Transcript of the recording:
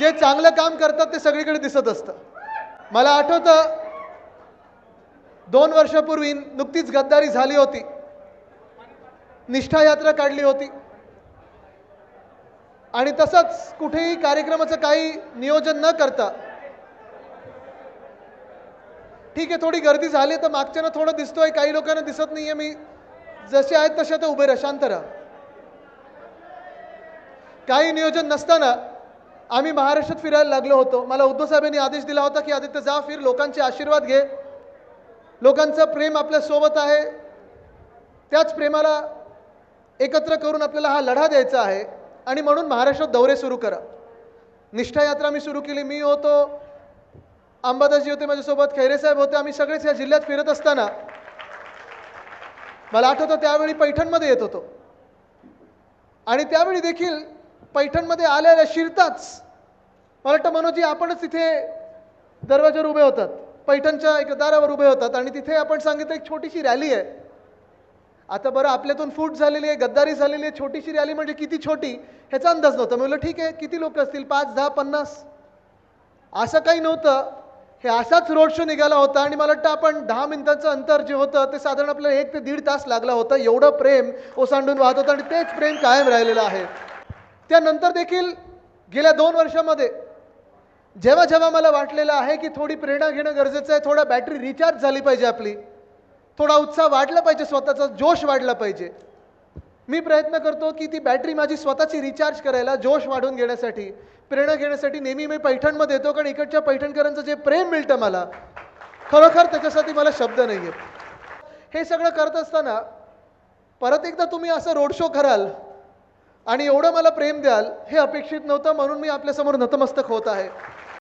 जे चांगलं काम करतात ते सगळीकडे दिसत असतं. मला आठवतं दोन वर्षापूर्वी नुकतीच गद्दारी झाली होती. निष्ठा यात्रा काढली होती. आणि तसंच कुठेही कार्यक्रमाचं काही नियोजन न करता ठीक आहे थोडी गर्दी झाली तर मागच्यानं थोडं दिसतोय काही लोकांना दिसत नाहीये मी जसे आहेत तसे आता उभे राहा शांत राहा. काही नियोजन नसताना आम्ही महाराष्ट्रात फिरायला लागलो होतो. मला उद्धव साहेबांनी आदेश दिला होता की आदित्य जा फिर लोकांचे आशीर्वाद घे. लोकांचं प्रेम आपल्यासोबत आहे. त्याच प्रेमाला एकत्र करून आपल्याला हा लढा द्यायचा आहे. आणि म्हणून महाराष्ट्रात दौरे सुरू करा. निष्ठा यात्रा मी सुरू केली. मी होतो अंबादासजी होते माझ्यासोबत खैरेसाहेब होते. आम्ही सगळेच या जिल्ह्यात फिरत असताना मला आठवतं त्यावेळी पैठणमध्ये येत होतो. आणि त्यावेळी देखील पैठणमध्ये आलेल्या शिरताच मला वाटतं मनोजी आपणच तिथे दरवाजावर उभे होतात पैठणच्या एक दारावर उभे होतात आणि तिथे आपण सांगितलं एक छोटीशी रॅली आहे. आता बरं आपल्यातून फूट झालेली आहे गद्दारी झालेली आहे छोटीशी रॅली म्हणजे किती छोटी ह्याचा अंदाज नव्हता. मी म्हणलं ठीक आहे किती लोक असतील? पाच दहा पन्नास? असं काही नव्हतं. हे असाच रोड शो निघाला होता आणि मला वाटतं आपण दहा मिनिटांचं अंतर जे होतं ते साधारण आपल्याला एक ते दीड तास लागला होता. एवढं प्रेम ओसांडून वाहत होतं आणि तेच प्रेम कायम राहिलेलं आहे. त्यानंतर देखील गेल्या दोन वर्षामध्ये जेव्हा जेव्हा मला वाटलेलं आहे की थोडी प्रेरणा घेणं गरजेचं आहे थोडा बॅटरी रिचार्ज झाली पाहिजे आपली थोडा उत्साह वाढला पाहिजे स्वतःचा जोश वाढला पाहिजे. मी प्रयत्न करतो की ती बॅटरी माझी स्वतःची रिचार्ज करायला जोश वाढवून घेण्यासाठी प्रेरणा घेण्यासाठी नेहमी मी पैठणमध्ये येतो कारण इकडच्या पैठणकरांचं जे प्रेम मिळतं मला खरोखर त्याच्यासाठी मला शब्द नाही आहेत हे सगळं करत असताना परत एकदा तुम्ही असं रोड शो कराल आणि एवढं मला प्रेम द्याल हे अपेक्षित नव्हतं म्हणून मी आपल्यासमोर नतमस्तक होत आहे.